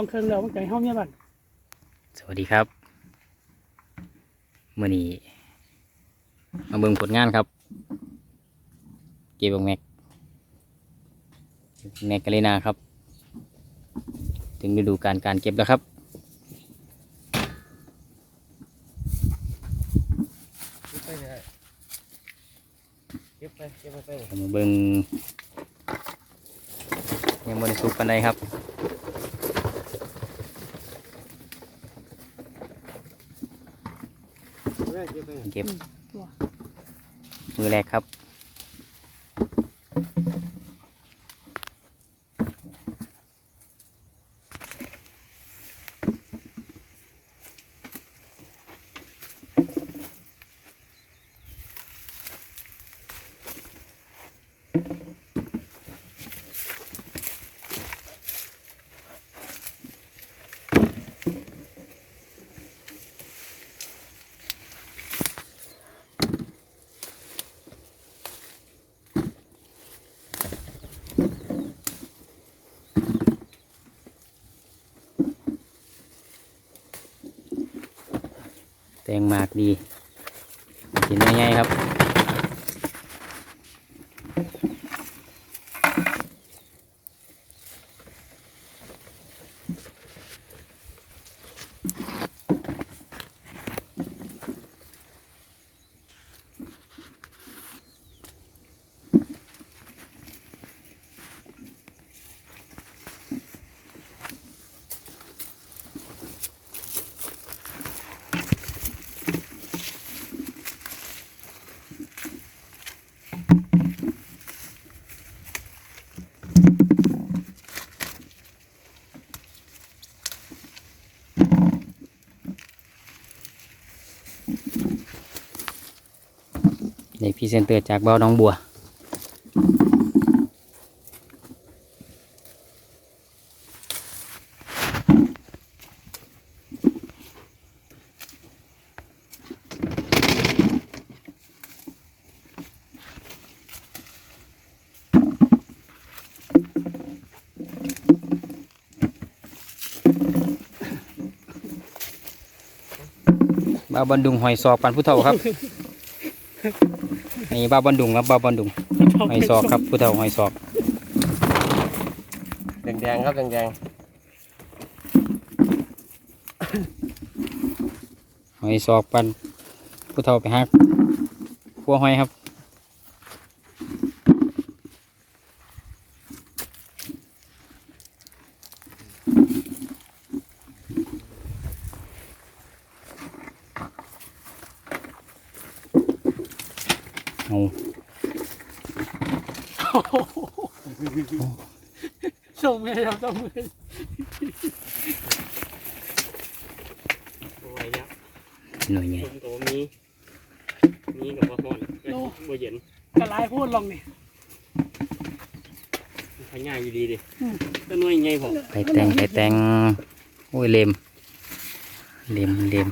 สองเครื่องแล้วมันไก่ห้องเนี่ยบ้านสวัสดีครับมื่อนี้มาเบิ่งผลงานครับ เก็บบักแม็กแม็กกาเลนาครับ ถึงฤดูการการเก็บแล้วครับเก็บไปเลยเก็บไปเก็บไปไปมาเบิ่งยังบริสุกปันใดครับ แม่ เก็บไปเก็บตัวมือแรกครับ แตงหมากดีกินง่ายๆครับ พรีเซนเตอร์จากเบาน้องบัว บาบันดุงหอยซอกปันผู้เฒ่าครับ นี่บาวบันดุงครับบาวบันดุงหอยซอกครับผู้เฒ่าหอยซอกแดงๆครับแดงหอยซอกปันผู้เฒ่าไปหักพัวหอยครับเอา ส่ง เมย์ครับส่งเมย์ๆตัวเนี้ยหน่อยใหญ่ผมตัวมีมีกับว่าห่อนบ่เย็นกระลายพูดลองนี่พง่ายอยู่ดีดิก็น้อยไงผมไปแต่งไปแต่งโอ้ยเลมเลมเลม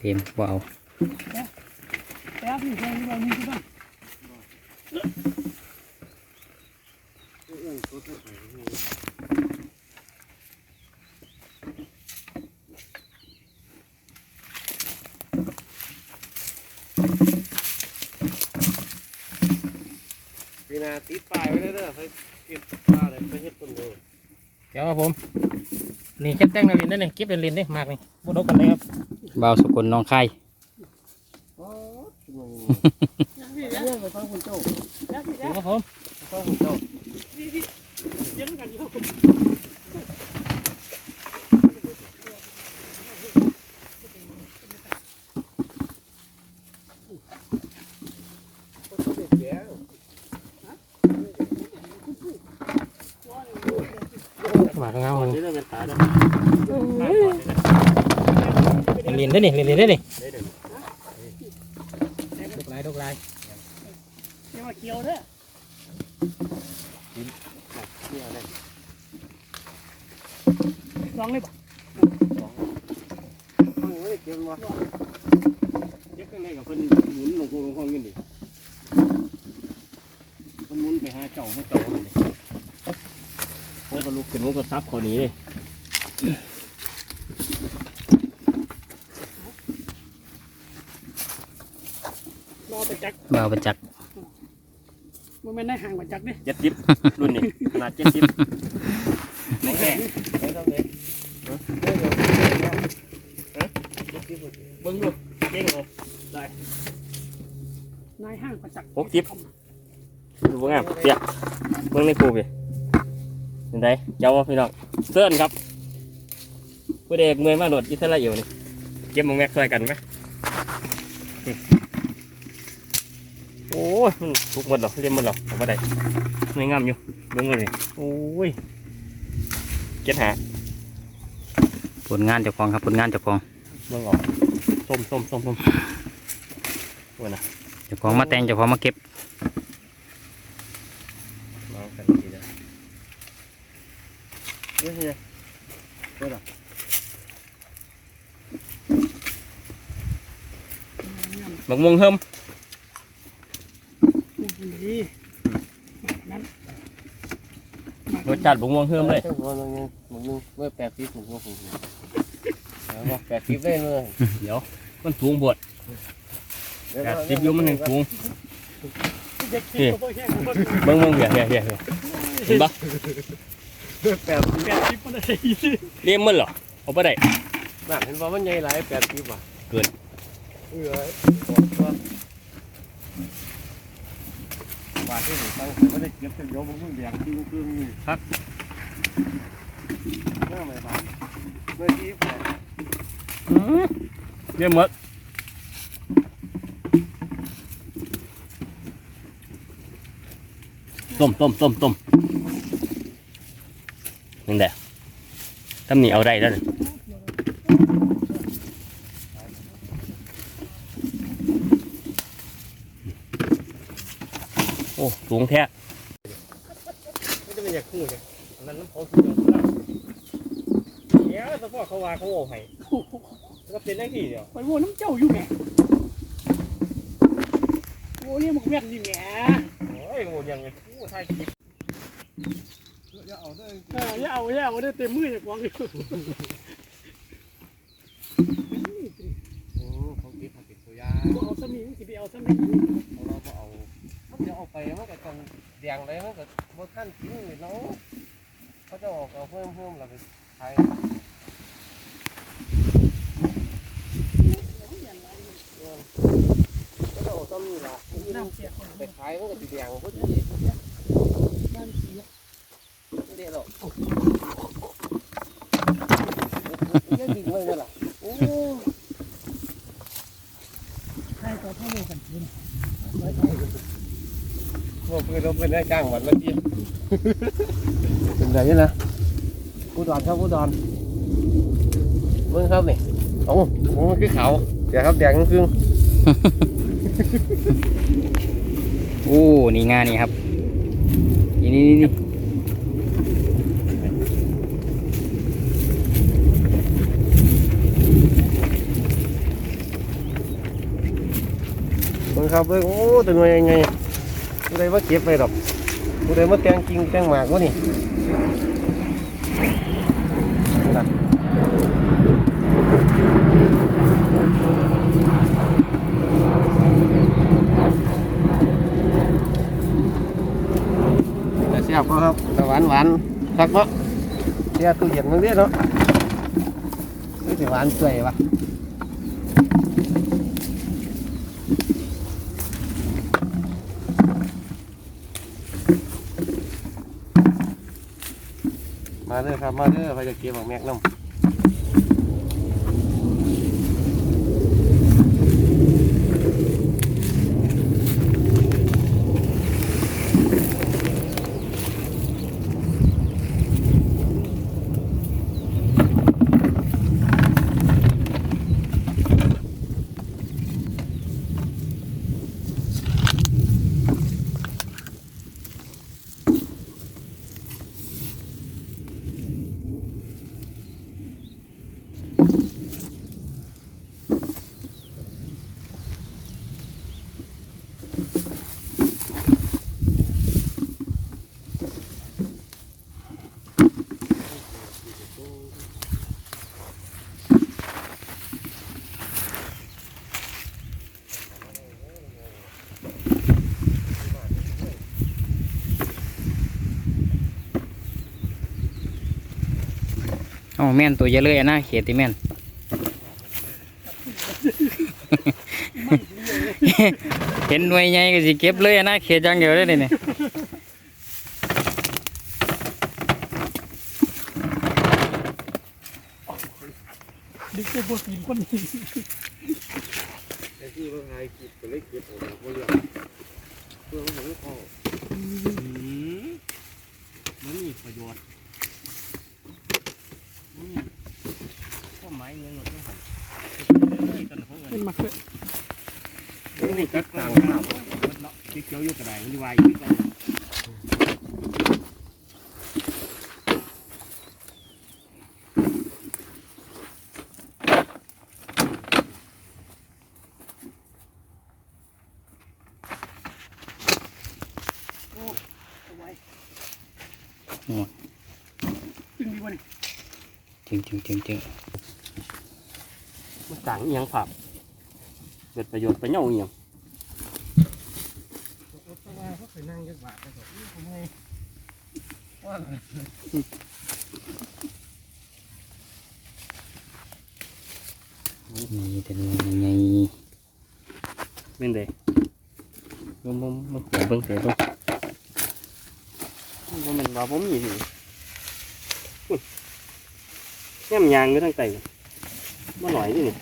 เลมว้าวแป๊บนี่แค่นี้เรามีที่บ้าน ติดป้ายไว้เด้อไปเก็บปลาเลยไปเฮ็ดต้นเลยเดี๋ยวครับผม นี่เก็บแต้งนาวินได้เนี่ยเก็บเป็นลินได้มากนี่บดกกันเลยครับบ่าวสกุลน้องไข่โอ้ยนี่นะเรื่องไปฟังคุณโจ้แล้วนี่เดี๋ยนะวครับผมฟังคุณโจ้นี่ที่เยังกันอยู่ากงามก่นเลยเด้นตาเล่นได้นี่เลินได้นี่ ได้เด้อ ดกลายดกลาย เดี๋ยวมาเคี้ยวเด้อ เนี่ยได้ ลองเลยบ่ ฟังไว้เก็บมาเก็บข้างในกับเพิ่นหมุนลงโคลงห้องกันดิมันหมุนไปหาเจ้ามาเจ้าเลยผม แล้วก็ลุกขึ้น มันก็ซับเขาหนีเลยรอไปจักบ่าวประจักษ์มันไม่ได้ห่างกว่าจักดิเจ็ดสิบรุ่นนี้ขนาดเจ็ดสิบไม่แข็งไม่ต้องเลยเบิ้งดูเก่งเลยนายห่างกว่าจักหกสิบดูบ่งามเสียเบิ้งในครูพี่เห็นไดเจ้าว่าพี่น้อง เสื้อนครับผู้เด็กเมื่อยมาโดดอิสราเอลนี่เก็บหมองแม็กซอยกันไหมอืมโอ้ยมันทุกหมดหรอกเรียนหมดหรอกเอาไปได้ไม่งามอยู่เบิ้งเลยโอ้ยเก็บหาผลงานเจ้าของครับผลงานเจ้าของเบิ่งออกส้มส้มส้มส้มโอ้ยนะเจ้าของมาแต่งเจ้าของมาเก็บ มากันดีเลยเฮ้ยเฮ้ยเฮ้ย บักม่วงเฮิม ดีนั้น รสชา ติบักม่วงเฮิมเลยมันยังมันยังเมื่อแปดสิบผมก็ผมแล้วว่าแปดสิบได้เลยเดี๋ยว มันสูงบดแปดสิบอยูมันหนึ่งสูงเด็กคิดก็แค่คนเบิ่งเบิ่งเหี้ยเหี้ยเหี้ยเหี้ยเห็นปะ แปดสิบแปดสิบมันได้เลี้ยงมันเหรอเอาไปได้น่ะเห็นว่ามันใหญ่หลายแปดสิบอะเกินเออบอกว่าว่าที่หนูตั้งไม่ได้เก็บเป็นยกมันแดงจริงจริงนี่ครับน่าไม่บาเมื่อกี้แปดเลี้ยงหมดต้มต้มต้มต้ม นี่แหละทำนี่เอาได้แล้วนี่โอ้สูงแท้ไม่จะเป็นอยากคู่เลยอันนั้นน้ำเขาคือเดียวกันเดี๋ยวแต่พ่อเขาว่าเขาโอ้ให้แล้วก็เป็นได้ที่เดียวไปโว้น้ำเจ้าอยู่แหมโว้เนี่ยมันแม่นนี่แหมโอ้ยโหยังไงโอ้ไทยคลิป เออย่าเอาย่าเอาได้เต็มมือจากวางอยู่โอ้เขาเก็บเขาเก็บตัวยาเอาสมิงสิไปเอาสมิงเราก็เอาเขาจะเอาไปมันก็ต้องแดงเลยมันก็บ่ขั้นกินเลยเนาะเขาจะออกเอาเพิ่มเพิ่มเราไปขายก็จะออกต้นนี่ละน้ำเสียคนไปขายมันก็สีแดงพุทธิน้ำเสีย ไม่ได้หรอกยังดิ่งเลยล่ะโอ้ใช่ก็เท่เดียวกันกินโหเพื่อนเราเพื่อนได้จ้างวันละทีเป็นไรนะผู้ดอนครับผู้ดอนเบิ่งครับนี่โอ้โหมันคือเขาเดี๋ยวครับแดงครึ่งโอ้ นี่งานนี่ครับนี่นี่นี่ เบิ่งครับเบิ่งโอ้ตัวหน่วยยังไงผู้ใดมาเก็บไปหรอกผู้ใดมาแตงจริงแตงหมากวะนี่น่ะแต่เสียบก็ครับแต่หวานหวานคักเนาะเสียตู้เย็นมันเรียเนาะนี่สิหวานสวยวะ มาเด้อ ครับมาเด้อพายจะเก็บของแม็กน้ำาแม่นตัวเยอะเลยอะนะเขตที่แม่นเห็นหน่วยใหญ่ก็สิเก็บเลยอะนะเขตอย่างเดียวเลยนี่ดึกไปบวกินคนนี้ไอ้ที่ว่าไงกินก็เลยเก็บออกมาบ่เรื่องเพื่อมันไม่พอมันมีประโยชน์ มันมีข้อหมายเงินหมดทั้งหมดกันเขาเงินเป็นมักเลยมันมีกัดต่างข้าวเนาะที่เกี่ยวอยู่กระไดมันดีวายอยู่กัน จึงดีกว่านี่ จริงจริงจริงจริงมันต่างเอียงผับเกิดประโยชน์ไปเน่าเอียงเพราะว่าเขาเคยนั่งยักบาทไปก่อนนี่ผมไงว่านี่เป็นไงเป็นเด้มันมันมันเสียเบิ่งเสียเบิ่งมันเป็นว่าผมมีสิ แง่มยางอยู่ทั้งไตมันหน่อยนี่นี่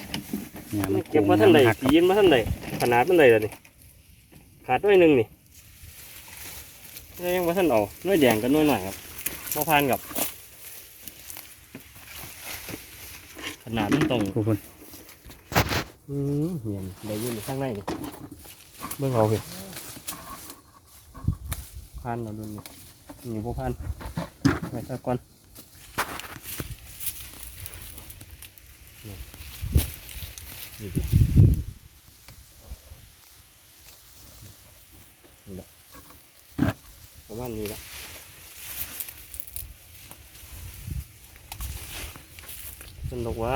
งามเก็บมาท่านใดสีนมาท่านใดขนาดมันใดล่ะนี่ขาดด้วยหนึ่งนี่แล้วยังมาท่านเอาน้อยแดงกับน้อยหน่อยครับพอพานกับ ขนาดมันตรงผู้คนอืมเห็นได้ยินอยู่ข้างในนี่เบิ่งเอาเห็นพานเราดูนี่นี่พวกพานไปสักก่อนนี่ นี่ดินี่แหละประมาณนี้ละสนุกว่า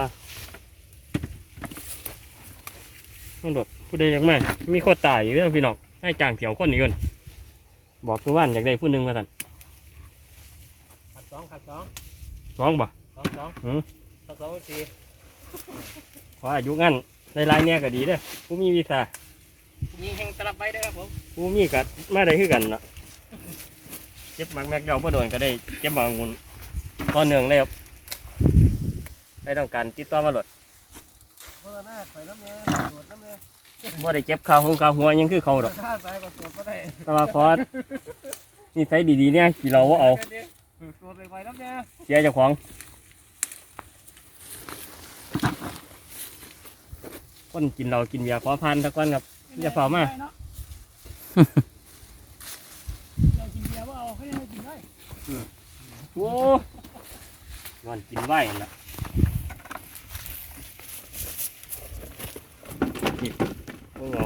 มันแบบผู้ใดอยากมามีโคตรตายอยู่เรื่องพี่น้องให้จ้างเกี่ยวคนนี้ก่อนบอกคือว่านอยากได้ผู้หนึ่งมาสั่นขัดสองขัดสองสองบ่สองสองหือขัดสองสี่ขออายุงั้น ในรายๆเนี่ยก็ดีเด้อผู้มีวีซ่ายิงแห่งตลับไปได้อครับผมผู้มีกัดมาได้คือกันเนาะเจ็บหมักแม็กเดาเพื่อโดนก็ได้เจ็บหมักงุนตอนหนึ่งเลยครับได้ต้องการติดต่อมาหลดเพราะว่าหน้าไปน้ำเนี่ยตรวจน้ำเนี่ยบ่ได้เจ็บขาหงขาหัวหยังคือเขาดอกถ้าไปก็ตรวจก็ได้แต่ว่าขอนี่ใช้ดีๆเนี่ยกี่เราว่าเอาตรวจไปไปน้ำเนี่ยเสียเจ้าของ คนกินเรากินเบียร์ขอพันตะก้อนครับอย่าเฝ้ามาเนาะอยากกินเบียร์ว่าเอาเขายังไม่กินได้โอ้นอนกินไหวนั่นละนี่พวกเรา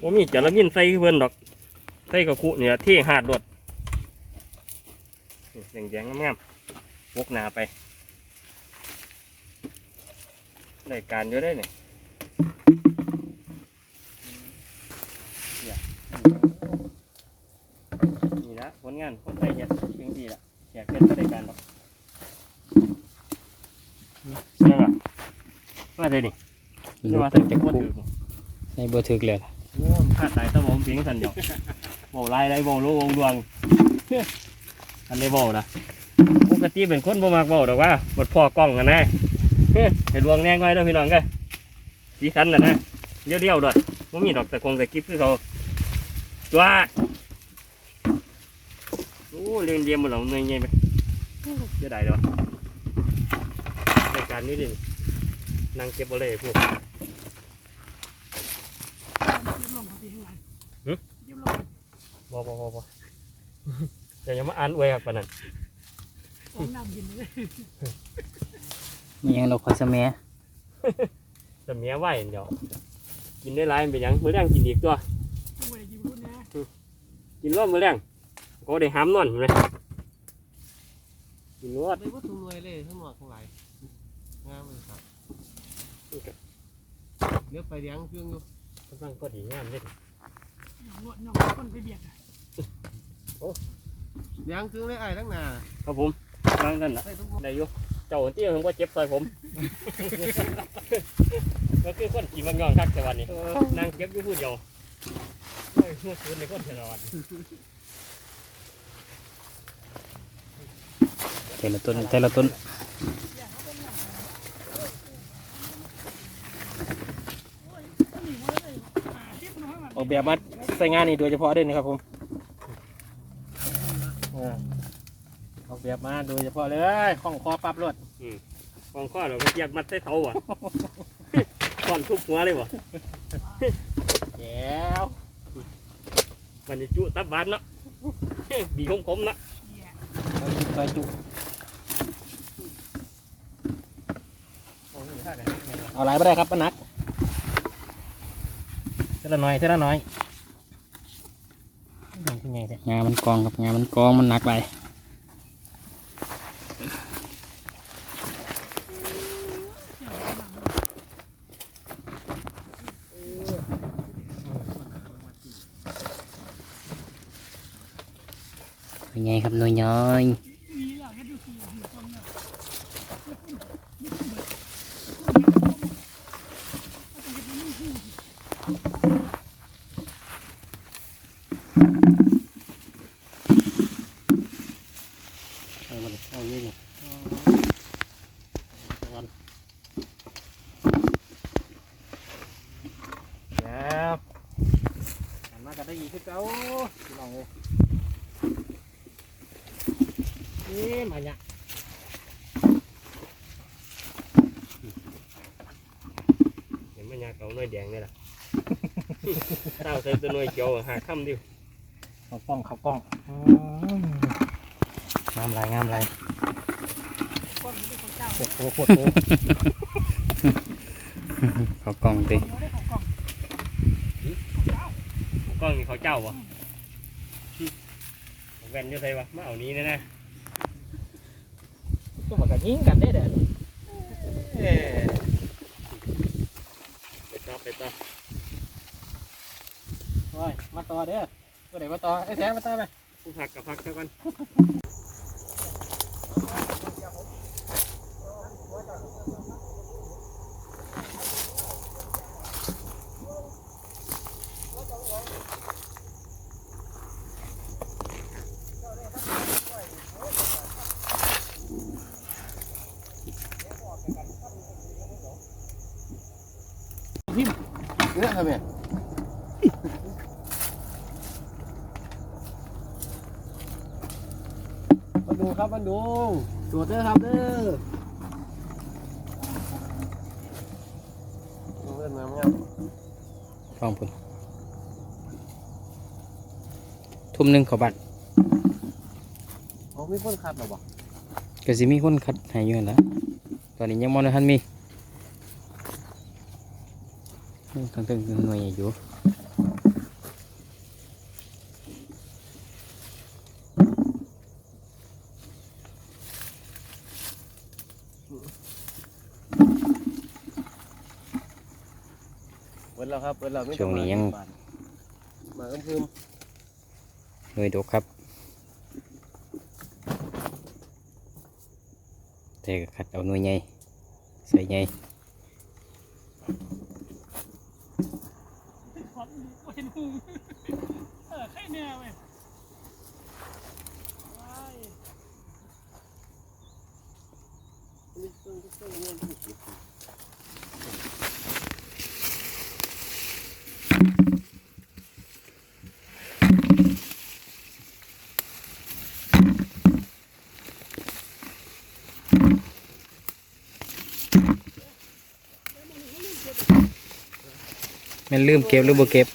ผมมีจระมินใส่เพื่อนดอกใส่กับคุเนี่ยเที่หาดรดนี่แดงๆงามๆวกหนาไป ได้การอยู่ได้เนี่ยเนี่ยนี่ละผลงานคนไทยเฮ็ดเพียงดีละอยากเป็นก็ได้การหรอกนี่ว่ะมาเลยนี่นี่มาตั้ตั้งงแต่แต่คุกูกในบ่ถึกเลยล่ะโอ้ข้าตายตะบอมเพียงสันเดียวโบไล่ไรโบลูวงดวงอันนี้โบนะปกติเป็นคนบ่มักโบดอกว่าบดพ่อกล้องกันนะ เฮ้ยให้ดวงแน่ง่อยเด้อพี่น้องกันสีสันน่ะนะเดี่ยวๆด้วยบ่มีดอกแต่คงแต่กิฟคือเขาจ้าโอ้เรียนเรียมหมดแล้วเงยเงยไปเสียดายเลยวะรายการนี้ดินั่งเก็บบ่เลยพวกเยี่ยมลงครับพี่ข้างหลังหึเยี่ยมลงบ่บ่บ่บ่อย่าอย่ามาอ่านอวยครับปานนั้นเอน้ำกินเลย มีหยังดอกคอยสะแมัแต่เมียไหวเดี๋ยวกินได้หลายมันเป็นหยังมื้อแรงกินอีกตัว ไม่ได้กินรุ่นนะกินรอบมื้อแรงก็ได้ห้ามนอนเลยกินรวดไปวัตถุรวยเลยทั้งหมดทั้งหลายงามเลยครับเดี๋ยวไปเลี้ยงเครื่องอยู่กำลังก็ดีงามเลยหนองหนองคนไปเบียดอะเลี้ยงเครื่องเลยไอ้ทั้งนาครับผมฟังนั่นน่ะได้อยู่ เจ้าที่ผมก็เจ็บซอยผม ก็คือคนขี่มันงอนคักแต่วันนี้นั่งเก็บอยู่ผู้เดียวโอ้ยเมื่อคืนในคนเทรอนแต่ละต้นแต่ละต้นออกแบบมาใส่งานนี่โดยเฉพาะด้วยนะครับผม เออออกแบบมาโดยเฉพาะเลยข้องคอปรับรถกองข้อเราก็เกียกมัดใส่เท้าว่ะก่อนทุบหัวเลยว่ะแก้วมันจะจุตับบานเนาะบีคมคมๆเนาะซอยจุเอาอะไรไม่ได้ครับป้านักเท่าละน้อยเท่าละน้อยนี่เป็นไงเนี่ยงามันกองครับงามันกองมันหนักไป เป็นไงครับหน้อยน้อย เอามาดิเอาอย่างนี้ดิแล้วหันมากันได้อีกคือเก่าพี่น้องเลยนี่มาเนี่ย เห็ นมันยาเก่าหน่อยแดงนี่ล่ะเต้าใส่ตัวหน่อยเขียวหาค่ำดิวเขากล้องเขากล้องอืมงามไรงามไรปวดโผปวดโผเขากองติกล้องนี่เขาเจ้าวะแว่นอยู่ไสวะมาเอานี้แน่ก็เหมือนกันยิงกันได้เด้อ เอ๊ะๆ ไปต่อไปต่อโอ้ยมาต่อเด้อตัวไหนมาต่อไอ้แสงมาต่อไปผู้พักกับพักเท่ากัน มาดูครับมาดูตรวจเด้อครับเด้อเล่นน้ำงามฟังพุ่นทุ่มหนึ่งเขาบัตรเอามีคนขับหรอบ่ก็สิมีคนคัดให้อยู่นั่นละตอนนี้ยังมองทันมีตั้งตึงหน่วยอยู่ เปิดแล้วครับเปิดแล้วไม่ต้อ ช่วงนี้ยัง มาเอิ้มพึมหน่วยดกครับแต่ก็คัดเอาหน่วยใหญ่ใส่ใหญ่ ขอบเห็นหูเออใครแน่เว้ยว้าย แม่นลืมเก็บหรือบ่เก็บ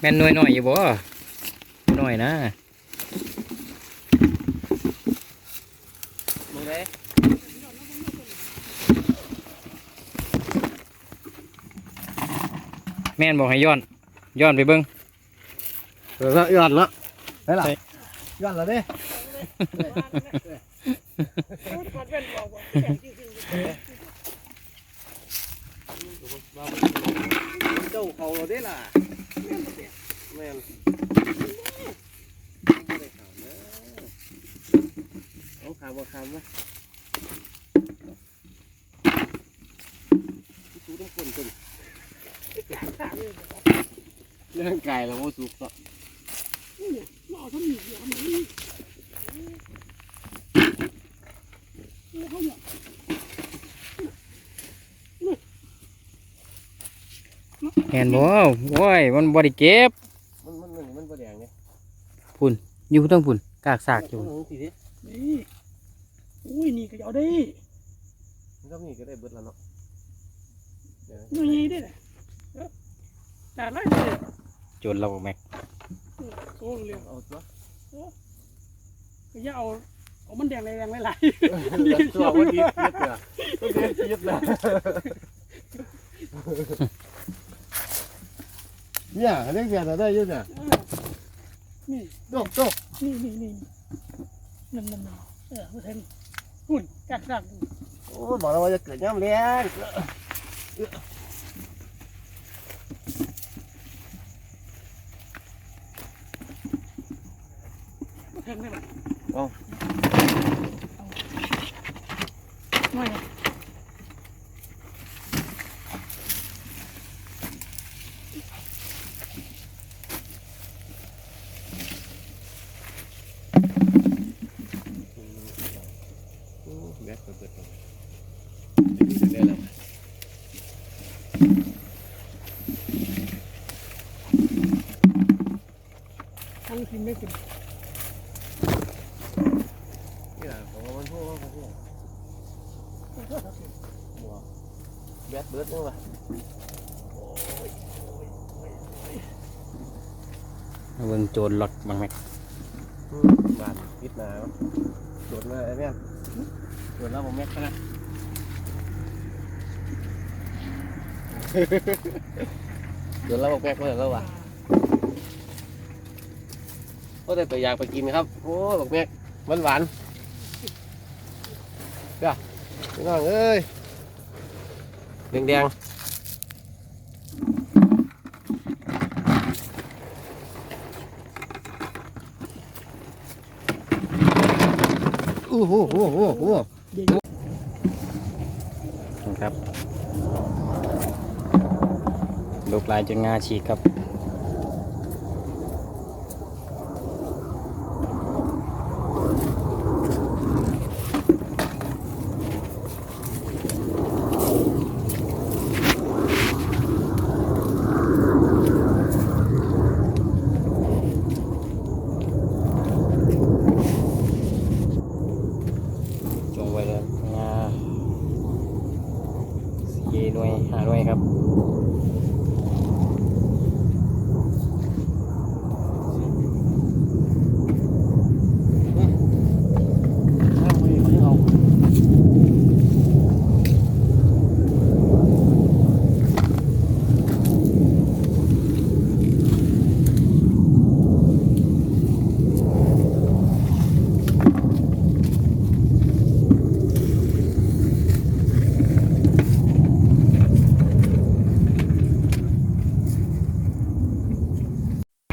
แม่นหน่วยหน่อยอยู่บ่หน่อยนะมึงได้แม่นบอกให้ย้อนย้อนไปเบิ้งเปิดแล้วย้อนแล้วได้ล่ะ ย้อนแล้วเด้เจ้าเขาเราได้ล่ะแม่ม่นไม่ได้ข่าวนะเอาข่าวบ่ข่าวนะสู้ต้องคนคนร่างกายเราโมสุกเนาะเอาทำหนีเหนีเขาเนี่ยแม่นบ่โอ้ย มันบ่ได้เก็บ มันมันมันมันบ่แดงไงอยู่เทั้งพุ่นกากซากอยู่ มันสิดินี่อุ้ย นี่ก็เอาได้มันก็มีก็ได้เบิดแล้วเนาะเดี๋ยวหน่ได้เลยแต่ไรเลยจนเราแม็ก โอ้เร็วเอาตัวก็อย่าเอาเอามันแดงแรงหลายตัวมันดีเทียดเลยมันดีเทียดเลยเนี่ยเรียกเสียได้ยุ่เนี่ยๆนี่โดกโดกนี่นี่นี่นั่นนั่นเออมาเห็นหุ่นกัดกัดโอ้บอกแล้วว่าจะเกิดย่ำแรง มาเห็นได้ไหมเอาไม่แบกเปิดเปิดเดี๋ยวแล้วทั้งกินไม่กินแหละของมันพวกมันพวกหัวแบกเบิดนี่ว่ะเบิ่งโจรหลอดบังแม็กบานพิษหนาวโดดมาไอ้เนี่ยโดดแล้วผมแม็กนะโดดแล้วผมแม็กเลยแล้วว่ะก็ได้ไปอยากไปกินครับ โอ้บอกแม็กหวานหวานเด้อพี่น้องเอ้ย แดงแดงโอู้หูหูหูหูครับลูกลายจนงาฉีกครับ จงไว้เลยงาสี่หน่วยห้าหน่วยครับ ห้ามมือเขายังเอา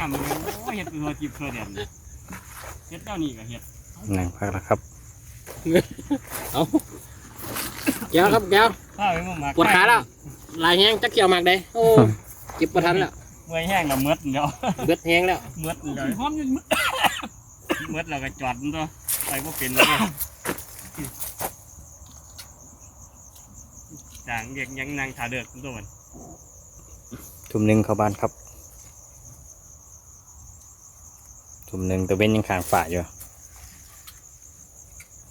ทำโอ้เห็ดตัวจีบตัวเด่นเห็ดเจ้า นี่ก็เห็ดนั่งพักแล้วครับแก้วครับแก้วข้าวไอ้มึงมาปวดขาแล้วลายแห้งจักเกี่ยวมากได้โอ้เจ็บปวดทันแล้วเมื่อยแห้งแล้วเมือดเดี๋ยวเบิดแห้งแล้วเมือดเดี๋ยวหอมอยู่มึเมือดเราก็จอดมันตัวไปพวกเป็นเลยจางเรียกยังนางถาเดือกตัวมันทุ่มหนึ่งเข้าบ้านครับ ทุ่มหนึ่งตะเว้นยังขางฝ่าอยู่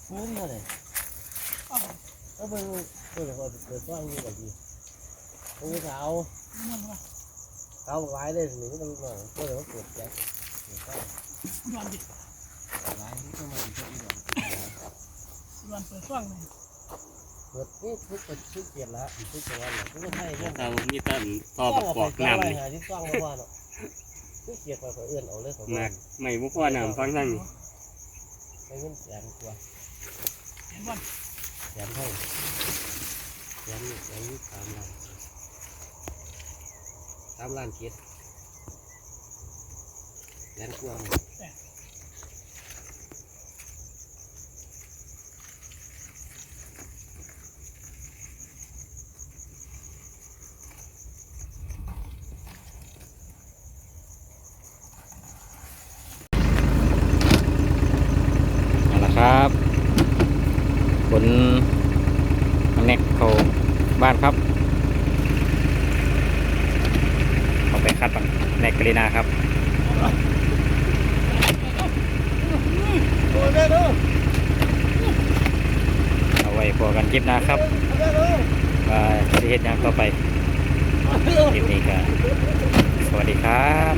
เฮ้ยมาเลยเอาเบิ่งเปิดก่อนเปิดกว้างอยู่ก่อนดีตรงนี้เขาเขาไว้เลยหนึ่งมันหน่อยก็เลยว่าเปิดแจ็คยอนดิไว้ที่เข้ามาอีกทีก่อนยอนเปิดช่องเลยเปิดนี่ทุกเปิดทุกเกียรละทุกจังหวัดทุกไทยเนี่ยเรามีต้นต่อประกอบน้ำนี่ นี่หาที่ต้องมาว่าเนาะทุกเกียรไปเอื้อนเอาเลยของหมันันกไม่บุกว่าน้ำฟังทั้งนี้ไม่เงินแสนกว่าเห็นวันแสนเท่าแสนแสนยี่สามล้านสามล้านเกียรแดนกลัวเอา ครับขนแนกเขาบ้านครับเอาไปคัดบังแนกกรีนาครับเอาไว้พอกันคลิปนะครับม่เด้อว่าจะเฮ็ดหยังต่อไปคลิปนี้ก็สวัสดีครับ